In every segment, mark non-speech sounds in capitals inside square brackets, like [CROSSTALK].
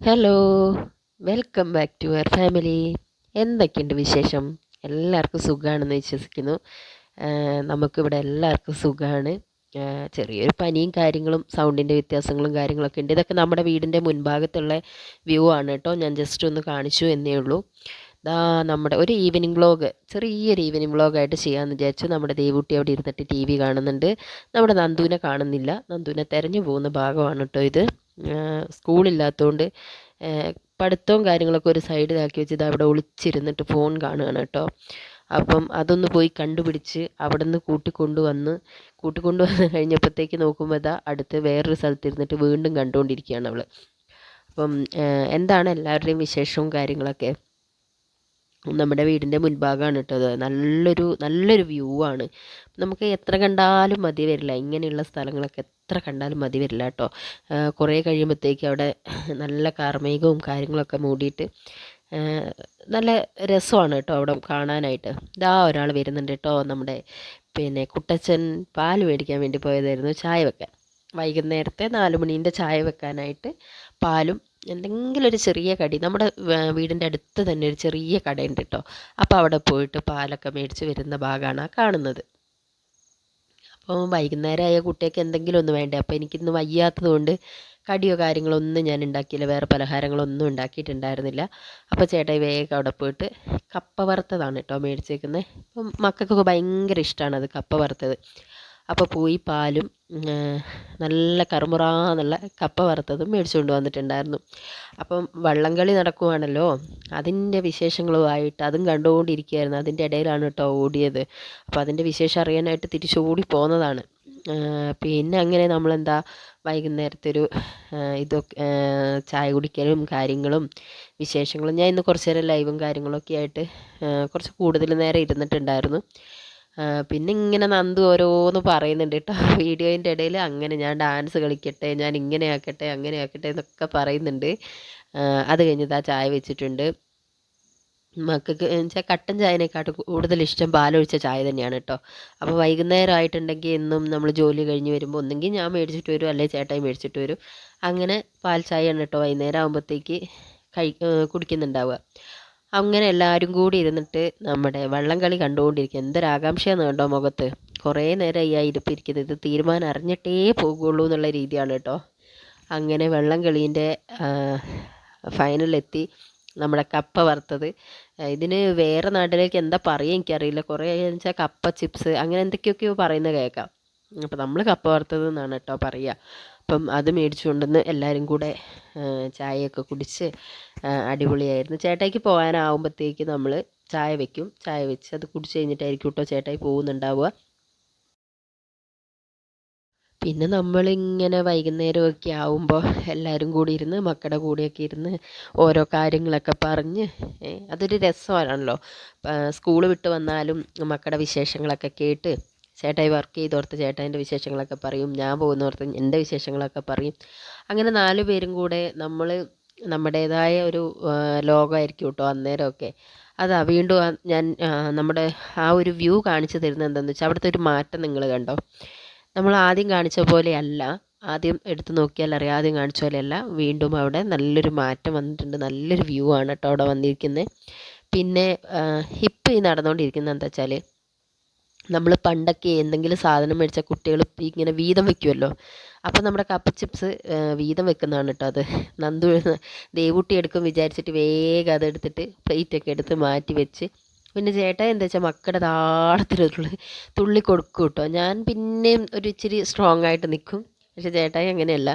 Hello welcome back to our family എന്തൊക്കെയുണ്ട് വിശേഷം? എല്ലാവർക്കും സുഖമാണെന്ന് വിശ്വസിക്കുന്നു. നമുക്കിവിടെ എല്ലാവർക്കും സുഖമാണ് ചെറിയൊരു പനിയും കാര്യങ്ങളും സൗണ്ടിന്റെ വ്യത്യാസങ്ങളും കാര്യങ്ങളൊക്കെ ഉണ്ട്. ഇതൊക്കെ നമ്മുടെ വീടിന്റെ മുൻഭാഗത്തുള്ള വ്യൂ ആണ് കേട്ടോ. ഞാൻ ജസ്റ്റ് ഒന്ന് കാണിച്ചു എന്നേ ഉള്ളൂ. ദാ നമ്മുടെ ഒരു ഈവനിങ് വ്ളോഗ് ചെറിയൊരു ഈവനിങ് വ്ളോഗായിട്ട് ചെയ്യാമെന്ന് വിചാരിച്ചു. നമ്മുടെ ദേവൂട്ടി അവിടെ ഇരുന്നിട്ട് ടി വി കാണുന്നുണ്ട്. നമ്മുടെ നന്ദുവിനെ കാണുന്നില്ല. നന്ദുവിനെ തെരഞ്ഞു പോകുന്ന ഭാഗമാണ് കേട്ടോ ഇത്. സ്കൂളില്ലാത്തതുകൊണ്ട് പഠിത്തവും കാര്യങ്ങളൊക്കെ ഒരു സൈഡിലാക്കി വെച്ച് അവിടെ ഒളിച്ചിരുന്നിട്ട് ഫോൺ കാണുകയാണ് കേട്ടോ. അപ്പം അതൊന്ന് പോയി കണ്ടുപിടിച്ച് അവിടെ നിന്ന് കൂട്ടിക്കൊണ്ടുവന്ന് കൂട്ടിക്കൊണ്ടുവന്ന് [LAUGHS] കഴിഞ്ഞപ്പോഴത്തേക്ക് നോക്കുമ്പോൾ ഇതാ അടുത്ത് വേറൊരു സ്ഥലത്തിരുന്നിട്ട് വീണ്ടും കണ്ടുകൊണ്ടിരിക്കുകയാണ് അവൾ അപ്പം എന്താണ് എല്ലാവരുടെയും വിശേഷവും കാര്യങ്ങളൊക്കെ? നമ്മുടെ വീടിന്റെ മുൻഭാഗമാണ് കേട്ടോ നല്ലൊരു നല്ലൊരു വ്യൂ ആണ്. നമുക്ക് എത്ര കണ്ടാലും മതി വരില്ല. ഇങ്ങനെയുള്ള സ്ഥലങ്ങളൊക്കെ എത്ര കണ്ടാലും മതി വരില്ല കേട്ടോ. കുറേ കഴിയുമ്പോഴത്തേക്ക് അവിടെ നല്ല കാർമേഘവും കാര്യങ്ങളൊക്കെ മൂടിയിട്ട് നല്ല രസമാണ് കേട്ടോ അവിടെ കാണാനായിട്ട്. ഇതാ ഒരാൾ വരുന്നുണ്ട് കേട്ടോ നമ്മുടെ പിന്നെ കുട്ടച്ചൻ പാൽ മേടിക്കാൻ വേണ്ടി പോയതായിരുന്നു ചായ വെക്കാൻ. വൈകുന്നേരത്തെ നാല് മണീന്റെ ചായ വെക്കാനായിട്ട് പാലും എന്തെങ്കിലും ഒരു ചെറിയ കടി നമ്മുടെ വീടിന്റെ അടുത്ത് തന്നെ ഒരു ചെറിയ കടയുണ്ട് കേട്ടോ. അപ്പോൾ അവിടെ പോയിട്ട് പാലൊക്കെ മേടിച്ച് വരുന്ന ഭാഗമാണ് കാണുന്നത്. അപ്പോൾ വൈകുന്നേരമായ കുട്ടിയൊക്കെ എന്തെങ്കിലും ഒന്ന് വേണ്ടേ? അപ്പോൾ എനിക്കിന്ന് വയ്യാത്തത് കൊണ്ട് കടിയോ കാര്യങ്ങളോ ഒന്നും ഞാൻ ഉണ്ടാക്കിയില്ല. വേറെ പലഹാരങ്ങളൊന്നും ഉണ്ടാക്കിയിട്ടുണ്ടായിരുന്നില്ല. അപ്പോൾ ചേട്ടായി വേഗം അവിടെ പോയിട്ട് കപ്പ വറുത്തതാണ് കേട്ടോ മേടിച്ചേക്കുന്നത്. അപ്പം മക്കൾക്കൊക്കെ ഭയങ്കര ഇഷ്ടമാണ് അത് കപ്പ വറുത്തത്. അപ്പോൾ പോയി പാലും നല്ല കറുമുറാന്നുള്ള കപ്പ വറുത്തതും മേടിച്ചുകൊണ്ട് വന്നിട്ടുണ്ടായിരുന്നു. അപ്പം വള്ളംകളി നടക്കുവാണല്ലോ അതിന്റെ വിശേഷങ്ങളുമായിട്ട് അതും കണ്ടുകൊണ്ടിരിക്കുകയായിരുന്നു. അതിന്റെ ഇടയിലാണ് കേട്ടോ ഓടിയത്. അപ്പോൾ അതിന്റെ വിശേഷം അറിയാനായിട്ട് തിരിച്ചോടി പോകുന്നതാണ് പിന്നെ അങ്ങനെ നമ്മളെന്താ വൈകുന്നേരത്തെ ഒരു ഇതൊക്കെ ചായ കുടിക്കലും കാര്യങ്ങളും വിശേഷങ്ങളും ഞാൻ ഇന്ന് കുറച്ച് നേരം ലൈവും കാര്യങ്ങളൊക്കെ ആയിട്ട് കുറച്ച് കൂടുതൽ നേരം ഇരുന്നിട്ടുണ്ടായിരുന്നു. പിന്നെ ഇങ്ങനെ നന്ദു ഓരോന്ന് പറയുന്നുണ്ട് കേട്ടോ [LAUGHS] വീഡിയോന്റെ ഇടയിൽ അങ്ങനെ ഞാൻ ഡാൻസ് കളിക്കട്ടെ ഞാൻ ഇങ്ങനെ ആക്കട്ടെ അങ്ങനെ ആക്കട്ടെ എന്നൊക്കെ പറയുന്നുണ്ട്. അത് കഴിഞ്ഞിട്ട് ആ ചായ വെച്ചിട്ടുണ്ട്. മക്കൾക്ക് വെച്ചാൽ കട്ടൻ ചായനെക്കാട്ടും കൂടുതൽ ഇഷ്ടം പാലൊഴിച്ച ചായ തന്നെയാണ് കേട്ടോ അപ്പോൾ വൈകുന്നേരം ആയിട്ടുണ്ടെങ്കിൽ എന്നും നമ്മൾ ജോലി കഴിഞ്ഞ് വരുമ്പോൾ ഒന്നെങ്കിൽ ഞാൻ മേടിച്ചിട്ട് വരും അല്ലെങ്കിൽ ചേട്ടായി മേടിച്ചിട്ട് വരും. അങ്ങനെ പാൽ ചായയാണ് കേട്ടോ വൈകുന്നേരം ആകുമ്പോഴത്തേക്ക് കഴി കുടിക്കുന്നുണ്ടാവുക. അങ്ങനെ എല്ലാവരും കൂടി ഇരുന്നിട്ട് നമ്മുടെ വള്ളം കളി കണ്ടുകൊണ്ടിരിക്കുക. എന്തൊരാകാംക്ഷയാണ് കണ്ടോ മുഖത്ത്? കുറേ നേരം ഈ ഇരിപ്പിരിക്കുന്നത്. ഇത് തീരുമാനം അറിഞ്ഞിട്ടേ പോകുള്ളൂ എന്നുള്ള രീതിയാണ് കേട്ടോ. അങ്ങനെ വള്ളം കളീന്റെ ഫൈനലെത്തി നമ്മുടെ കപ്പ വറുത്തത്. ഇതിന് വേറെ നാട്ടിലേക്ക് എന്താ പറയുക എനിക്കറിയില്ല. കുറേ വെച്ചാൽ കപ്പ ചിപ്സ് അങ്ങനെ എന്തൊക്കെയൊക്കെയോ പറയുന്നത് കേൾക്കാം. അപ്പോൾ നമ്മൾ കപ്പ വറുത്തത് എന്നാണ് കേട്ടോ പറയുക അപ്പം അത് മേടിച്ചു കൊണ്ടുവന്ന് എല്ലാവരും കൂടെ ചായയൊക്കെ കുടിച്ച് അടിപൊളിയായിരുന്നു. ചേട്ടായിക്ക് പോകാനാവുമ്പോഴത്തേക്ക് നമ്മൾ ചായ വെക്കും. ചായ വെച്ച് അത് കുടിച്ച് കഴിഞ്ഞിട്ടായിരിക്കും കേട്ടോ ചേട്ടായി പോകുന്നുണ്ടാവുക. പിന്നെ നമ്മളിങ്ങനെ വൈകുന്നേരമൊക്കെ ആവുമ്പോൾ എല്ലാവരും കൂടി ഇരുന്ന് മക്കളുടെ കൂടെയൊക്കെ ഇരുന്ന് ഓരോ കാര്യങ്ങളൊക്കെ പറഞ്ഞ് അതൊരു രസമാണല്ലോ. സ്കൂൾ വിട്ട് വന്നാലും മക്കളുടെ വിശേഷങ്ങളൊക്കെ കേട്ട് ചേട്ടായി വർക്ക് ചെയ്തോർത്ത് ചേട്ടായിന്റെ വിശേഷങ്ങളൊക്കെ പറയും. ഞാൻ പോകുന്നോർത്ത് എന്റെ വിശേഷങ്ങളൊക്കെ പറയും. അങ്ങനെ നാലു പേരും കൂടെ നമ്മൾ നമ്മുടേതായ ഒരു ലോകമായിരിക്കും കേട്ടോ അന്നേരമൊക്കെ. അതാ വീണ്ടും ഞാൻ നമ്മുടെ ആ ഒരു വ്യൂ കാണിച്ചു തരുന്നത് എന്താണെന്ന് വെച്ചാൽ അവിടുത്തെ ഒരു മാറ്റം നിങ്ങൾ കണ്ടോ? നമ്മൾ ആദ്യം കാണിച്ച പോലെയല്ല. ആദ്യം എടുത്തു നോക്കിയാൽ അറിയാം. ആദ്യം കാണിച്ച പോലെയല്ല. വീണ്ടും അവിടെ നല്ലൊരു മാറ്റം വന്നിട്ടുണ്ട്. നല്ലൊരു വ്യൂ ആണ് കേട്ടോ അവിടെ വന്നിരിക്കുന്നത് പിന്നെ ഹിപ്പ് ഈ നടന്നുകൊണ്ടിരിക്കുന്നത് എന്താ വെച്ചാൽ നമ്മൾ പണ്ടൊക്കെ എന്തെങ്കിലും സാധനം മേടിച്ചാൽ കുട്ടികൾ ഇങ്ങനെ വീതം വെക്കുമല്ലോ അപ്പോൾ നമ്മുടെ കപ്പ് ചിപ്സ് വീതം വെക്കുന്നതാണ് കേട്ടോ അത്. നന്ദു ദേവൂട്ടി എടുക്കും വിചാരിച്ചിട്ട് വേഗം അതെടുത്തിട്ട് പ്ലേറ്റൊക്കെ എടുത്ത് മാറ്റി വെച്ച്. പിന്നെ ചേട്ടൻ എന്താ വെച്ചാൽ മക്കളുടെ താളത്തിൽ തുള്ളി കൊടുക്കും കേട്ടോ ഞാൻ പിന്നെയും ഒരു ഇച്ചിരി സ്ട്രോങ് ആയിട്ട് നിൽക്കും പക്ഷേ ചേട്ടായി അങ്ങനെയല്ല.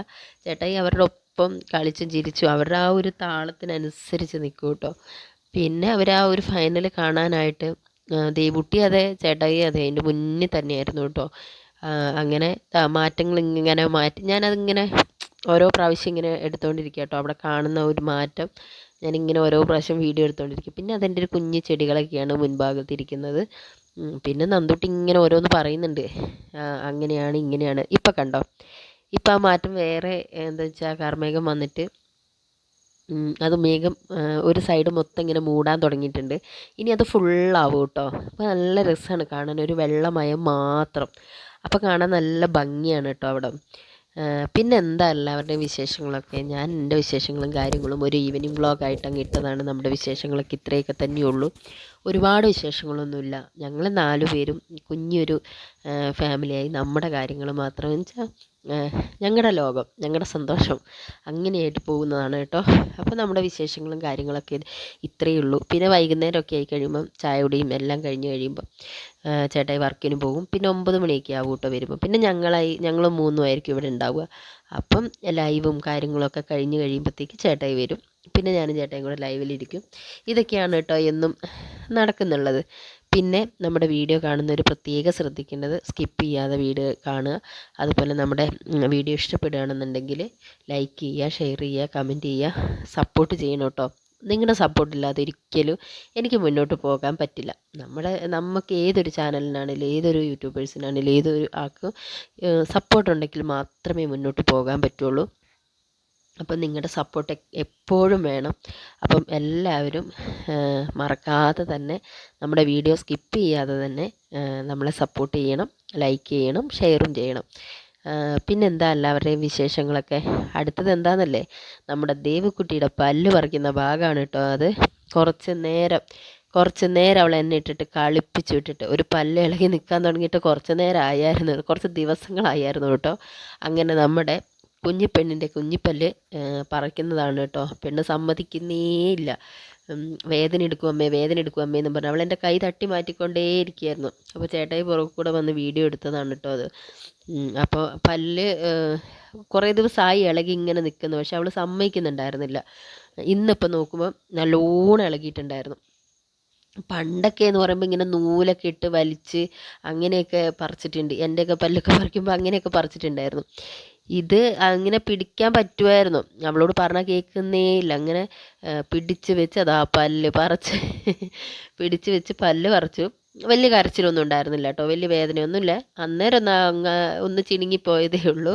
ചേട്ടായി അവരുടെ ഒപ്പം കളിച്ചും ചിരിച്ചും അവരുടെ ആ ഒരു താളത്തിനനുസരിച്ച് നിൽക്കും കേട്ടോ പിന്നെ അവർ ആ ഒരു ഫൈനൽ കാണാനായിട്ട് ദേവുട്ടി അതെ ചേട്ടായി അതെ അതിന്റെ മുന്നിൽ തന്നെയായിരുന്നു കേട്ടോ. അങ്ങനെ മാറ്റങ്ങൾ ഇങ്ങനെ മാറ്റി ഞാനതിങ്ങനെ ഓരോ പ്രാവശ്യം ഇങ്ങനെ എടുത്തുകൊണ്ടിരിക്കുക കേട്ടോ. അവിടെ കാണുന്ന ഒരു മാറ്റം ഞാനിങ്ങനെ ഓരോ പ്രാവശ്യം വീഡിയോ എടുത്തുകൊണ്ടിരിക്കും പിന്നെ അതെന്റെ ഒരു കുഞ്ഞു ചെടികളൊക്കെയാണ് മുൻഭാഗത്തിരിക്കുന്നത്. പിന്നെ നന്ദുട്ടി ഇങ്ങനെ ഓരോന്ന് പറയുന്നുണ്ട്. അങ്ങനെയാണ് ഇങ്ങനെയാണ്. ഇപ്പം കണ്ടോ? ഇപ്പം ആ മാറ്റം വേറെ എന്താ വെച്ചാൽ കാർമേഘം വന്നിട്ട് അത് മേഘം ഒരു സൈഡ് മൊത്തം ഇങ്ങനെ മൂടാൻ തുടങ്ങിയിട്ടുണ്ട്. ഇനി അത് ഫുള്ളാവും കേട്ടോ. അപ്പോൾ നല്ല രസമാണ് കാണാൻ. ഒരു വെള്ളമയം മാത്രം. അപ്പോൾ കാണാൻ നല്ല ഭംഗിയാണ് കേട്ടോ അവിടെ. പിന്നെ എന്താ എല്ലാവരുടെയും വിശേഷങ്ങളൊക്കെ? ഞാൻ എന്റെ വിശേഷങ്ങളും കാര്യങ്ങളും ഒരു ഈവനിങ് വ്ളോഗായിട്ട് അങ്ങ് ഇട്ടതാണ് നമ്മുടെ വിശേഷങ്ങളൊക്കെ ഇത്രയൊക്കെ തന്നെയുള്ളൂ. ഒരുപാട് വിശേഷങ്ങളൊന്നുമില്ല. ഞങ്ങൾ നാലു പേരും കുഞ്ഞൊരു ഫാമിലിയായി. നമ്മുടെ കാര്യങ്ങൾ മാത്രം വെച്ചാൽ ഞങ്ങളുടെ ലോകം ഞങ്ങളുടെ സന്തോഷം അങ്ങനെയായിട്ട് പോകുന്നതാണ് കേട്ടോ. അപ്പോൾ നമ്മുടെ വിശേഷങ്ങളും കാര്യങ്ങളൊക്കെ ഇത്രയേ ഉള്ളൂ. പിന്നെ വൈകുന്നേരമൊക്കെ ആയി കഴിയുമ്പം ചായയുടെയും എല്ലാം കഴിഞ്ഞ് കഴിയുമ്പം ചേട്ടായി വർക്കിന് പോകും. പിന്നെ ഒമ്പത് മണിയൊക്കെ ആവും കേട്ടോ വരുമ്പോൾ പിന്നെ ഞങ്ങളായി ഞങ്ങൾ മൂന്നും ആയിരിക്കും ഇവിടെ ഉണ്ടാവുക. അപ്പം ലൈവും കാര്യങ്ങളൊക്കെ കഴിഞ്ഞ് കഴിയുമ്പോഴത്തേക്ക് ചേട്ടായി വരും. പിന്നെ ഞാനും ചേട്ടായും കൂടെ ലൈവിലിരിക്കും. ഇതൊക്കെയാണ് കേട്ടോ എന്നും നടക്കുന്നുള്ളത്. പിന്നെ നമ്മുടെ വീഡിയോ കാണുന്നവർ പ്രത്യേകം ശ്രദ്ധിക്കേണ്ടത് സ്കിപ്പ് ചെയ്യാതെ വീഡിയോ കാണുക. അതുപോലെ നമ്മുടെ വീഡിയോ ഇഷ്ടപ്പെടുകയാണെന്നുണ്ടെങ്കിൽ ലൈക്ക് ചെയ്യുക ഷെയർ ചെയ്യുക കമന്റ് ചെയ്യുക സപ്പോർട്ട് ചെയ്യണം കേട്ടോ. നിങ്ങളുടെ സപ്പോർട്ടില്ലാതെ ഒരിക്കലും എനിക്ക് മുന്നോട്ട് പോകാൻ പറ്റില്ല. നമ്മുടെ നമുക്ക് ഏതൊരു ചാനലിനാണെങ്കിലും ഏതൊരു യൂട്യൂബേഴ്സിനാണെങ്കിലും ഏതൊരു ആൾക്കും സപ്പോർട്ട് ഉണ്ടെങ്കിൽ മാത്രമേ മുന്നോട്ട് പോകാൻ പറ്റുള്ളൂ. അപ്പം നിങ്ങളുടെ സപ്പോർട്ട് എപ്പോഴും വേണം. അപ്പം എല്ലാവരും മറക്കാതെ തന്നെ നമ്മുടെ വീഡിയോ സ്കിപ്പ് ചെയ്യാതെ തന്നെ നമ്മളെ സപ്പോർട്ട് ചെയ്യണം ലൈക്ക് ചെയ്യണം ഷെയറും ചെയ്യണം. പിന്നെന്താ എല്ലാവരുടെയും വിശേഷങ്ങളൊക്കെ? അടുത്തത് എന്താണെന്നല്ലേ നമ്മുടെ ദേവിക്കുട്ടിയുടെ പല്ല് പറിക്കുന്ന ഭാഗമാണ് കേട്ടോ അത്. കുറച്ച് നേരം കുറച്ച് നേരം അവൾ എന്നെ ഇട്ടിട്ട് കളിപ്പിച്ചു വിട്ടിട്ട് ഒരു പല്ല് ഇളകി നിൽക്കാൻ തുടങ്ങിയിട്ട് കുറച്ച് നേരം ആയായിരുന്നു കുറച്ച് ദിവസങ്ങളായിരുന്നു കേട്ടോ അങ്ങനെ നമ്മുടെ കുഞ്ഞിപ്പെണ്ണിന്റെ കുഞ്ഞിപ്പല്ല് പറിക്കുന്നതാണ് കേട്ടോ. പെണ്ണ് സമ്മതിക്കുന്നേ ഇല്ല വേദന എടുക്കും അമ്മേ വേദന എടുക്കും അമ്മേ എന്ന് പറഞ്ഞു അവൾ എന്റെ കൈ തട്ടി മാറ്റിക്കൊണ്ടേ ഇരിക്കുകയായിരുന്നു അപ്പോൾ ചേട്ടായി പുറകു കൂടെ വന്ന് വീഡിയോ എടുത്തതാണ് കേട്ടോ അത്. അപ്പോൾ പല്ല് കുറേ ദിവസമായി ഇളകി ഇങ്ങനെ നിൽക്കുന്നു. പക്ഷെ അവൾ സമ്മതിക്കുന്നുണ്ടായിരുന്നില്ല. ഇന്നിപ്പോൾ നോക്കുമ്പോൾ നല്ലോണം ഇളകിയിട്ടുണ്ടായിരുന്നു. പണ്ടൊക്കെ എന്ന് പറയുമ്പോൾ ഇങ്ങനെ നൂലൊക്കെ ഇട്ട് വലിച്ച് അങ്ങനെയൊക്കെ പറിച്ചിട്ടുണ്ട്. എന്റെയൊക്കെ പല്ലൊക്കെ പറിക്കുമ്പോൾ അങ്ങനെയൊക്കെ പറിച്ചിട്ടുണ്ടായിരുന്നു. ഇത് അങ്ങനെ പിടിക്കാൻ പറ്റുമായിരുന്നു അവളോട് പറഞ്ഞാൽ കേൾക്കുന്നേ ഇല്ല. അങ്ങനെ പിടിച്ച് വെച്ച് അതാ പല്ല് പറിച്ച് പിടിച്ച് വെച്ച് പല്ല് പറിച്ചു. വലിയ കരച്ചിലൊന്നും ഉണ്ടായിരുന്നില്ല കേട്ടോ. വലിയ വേദനയൊന്നുമില്ല. അന്നേരം ഒന്ന് ഒന്ന് ചിണുങ്ങിപ്പോയതേ ഉള്ളൂ.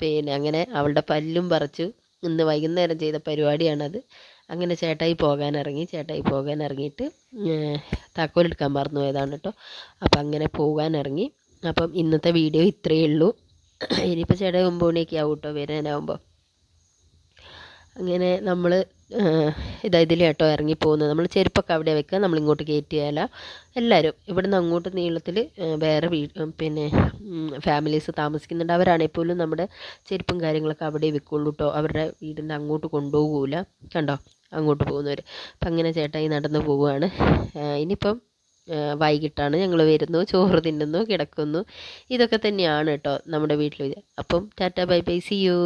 പിന്നെ അങ്ങനെ അവളുടെ പല്ലും പറിച്ചു. ഇന്ന് വൈകുന്നേരം ചെയ്ത പരിപാടിയാണത്. അങ്ങനെ ചേട്ടായി പോകാൻ ഇറങ്ങി ചേട്ടായി പോകാൻ ഇറങ്ങിയിട്ട് താക്കോലെടുക്കാൻ മറന്നു പോയതാണ് കേട്ടോ. അപ്പം അങ്ങനെ പോകാൻ ഇറങ്ങി അപ്പം ഇന്നത്തെ വീഡിയോ ഇത്രയേ ഉള്ളൂ. ഇനിയിപ്പോൾ ചേട്ടൻ ഒമ്പത് മണിയൊക്കെ ആവും കേട്ടോ വരാനാവുമ്പോൾ അങ്ങനെ നമ്മൾ ഇതാ ഇതിൽ കേട്ടോ ഇറങ്ങിപ്പോകുന്നത് നമ്മൾ ചെരുപ്പൊക്കെ അവിടെ വെക്കുക നമ്മൾ ഇങ്ങോട്ട് കയറ്റിയാല എല്ലാവരും ഇവിടുന്ന് അങ്ങോട്ട് നീളത്തിൽ വേറെ വീ പിന്നെ ഫാമിലീസ് താമസിക്കുന്നുണ്ട്. അവരാണെങ്കിൽ പോലും നമ്മുടെ ചെരുപ്പും കാര്യങ്ങളൊക്കെ അവിടെ വെക്കുള്ളൂ കേട്ടോ അവരുടെ വീടിന്റെ അങ്ങോട്ട് കൊണ്ടുപോകൂല. കണ്ടോ? അങ്ങോട്ട് പോകുന്നവർ അപ്പം അങ്ങനെ ചേട്ടായി നടന്നു പോവുകയാണ് ഇനിയിപ്പം വൈകിട്ടാണ് ഞങ്ങൾ വരുന്നു ചോറ് തിന്നുന്നു കിടക്കുന്നു. ഇതൊക്കെ തന്നെയാണ് കേട്ടോ നമ്മുടെ വീട്ടിൽ അപ്പം tata bye bye see you.